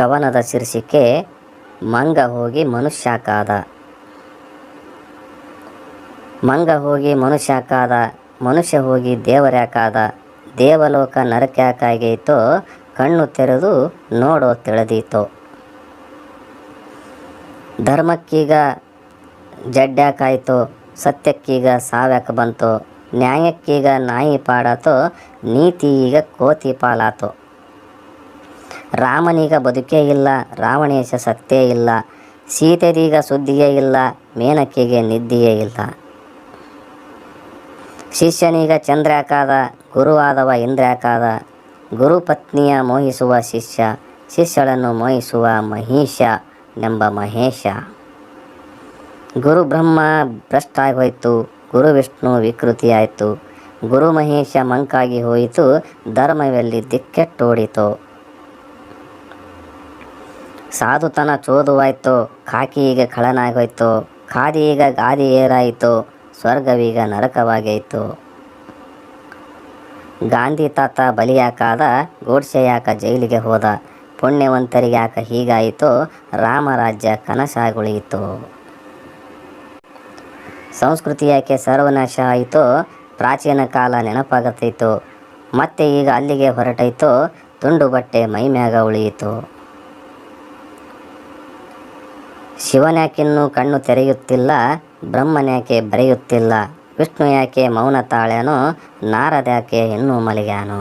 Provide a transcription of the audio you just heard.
ಕವನದ ಶೀರ್ಷಿಕೆ, ಮಂಗ ಹೋಗಿ ಮನುಷ್ಯಾಕಾದ. ಮಂಗ ಹೋಗಿ ಮನುಷ್ಯಾಕಾದ, ಮನುಷ್ಯ ಹೋಗಿ ದೇವರ್ಯಾಕಾದ. ದೇವಲೋಕ ನರಕ್ಯಾಕಾಗೈತೋ ಕಣ್ಣು ತೆರೆದು ನೋಡೋ ತಿಳಿದೀತೋ. ಧರ್ಮಕ್ಕೀಗ ಜಡ್ಡ್ಯಾಕಾಯ್ತೋ ಸತ್ಯಕ್ಕೀಗ ಸಾವ್ಯಾಕ ಬಂತೋ, ನ್ಯಾಯಕ್ಕೀಗ ನಾಯಿ ಪಾಡಾತೋ ನೀತಿ ಈಗ ಕೋತಿ ಪಾಲಾತೋ ರಾಮನೀಗ ಬದುಕೇ ಇಲ್ಲ, ರಾವಣೇಶ ಸತ್ತೇ ಇಲ್ಲ, ಸೀತೆದೀಗ ಸುದ್ದಿಯೇ ಇಲ್ಲ ಮೇನಕ್ಕಿಗೆ ನಿದ್ದಿಯೇ ಇಲ್ಲ. ಶಿಷ್ಯನೀಗ ಚಂದ್ರಾಕಾದ ಗುರುವಾದವ ಗುರು ಗುರುಪತ್ನಿಯ ಮೋಹಿಸುವ ಶಿಷ್ಯ, ಶಿಷ್ಯಳನ್ನು ಮೋಹಿಸುವ ಮಹಿಷ ಎಂಬ ಮಹೇಶ. ಗುರು ಬ್ರಹ್ಮ ಭ್ರಷ್ಟಾಗಿ ಹೋಯಿತು ಗುರು ವಿಷ್ಣು ವಿಕೃತಿಯಾಯಿತು ಗುರು ಮಹೇಶ ಮಂಕಾಗಿ ಹೋಯಿತು, ಧರ್ಮವೆಲ್ಲಿ ದಿಕ್ಕೆಟ್ಟೋಡಿತು. ಸಾಧುತನ ಚೋದುವಾಯ್ತು ಕಾಕಿ ಈಗ ಖಳನಾಗೋಯ್ತು ಖಾದಿ ಈಗ ಗಾದಿ ಏರಾಯಿತು, ಸ್ವರ್ಗವೀಗ ನರಕವಾಗೈತು. ಗಾಂಧಿ ತಾತ ಬಲಿಯಾಕಾದ ಗೋಡ್ಸೆ ಯಾಕ ಜೈಲಿಗೆ ಹೋದ, ಪುಣ್ಯವಂತರಿಗೆ ಯಾಕ ಹೀಗಾಯಿತು ರಾಮರಾಜ್ಯ ಕನಸಾಗುಳಿಯಿತು. ಸಂಸ್ಕೃತಿ ಯಾಕೆ ಸರ್ವನಾಶ ಆಯಿತು, ಪ್ರಾಚೀನ ಕಾಲ ನೆನಪಾಗತೈತು, ಮತ್ತೆ ಈಗ ಅಲ್ಲಿಗೆ ಹೊರಟೈತು ತುಂಡು ಬಟ್ಟೆ ಮೈಮ್ಯಾಗ ಉಳಿಯಿತು. ಶಿವನ್ಯಾಕಿನ್ನೂ ಕಣ್ಣು ತೆರೆಯುತ್ತಿಲ್ಲ ಬ್ರಹ್ಮನ್ಯಾಕೆ ಬರೆಯುತ್ತಿಲ್ಲ ವಿಷ್ಣು ಯಾಕೆ ಮೌನ ತಾಳ್ಯಾನೋ ನಾರದ್ಯಾಕೆ ಇನ್ನೂ ಮಲಗ್ಯಾನೋ.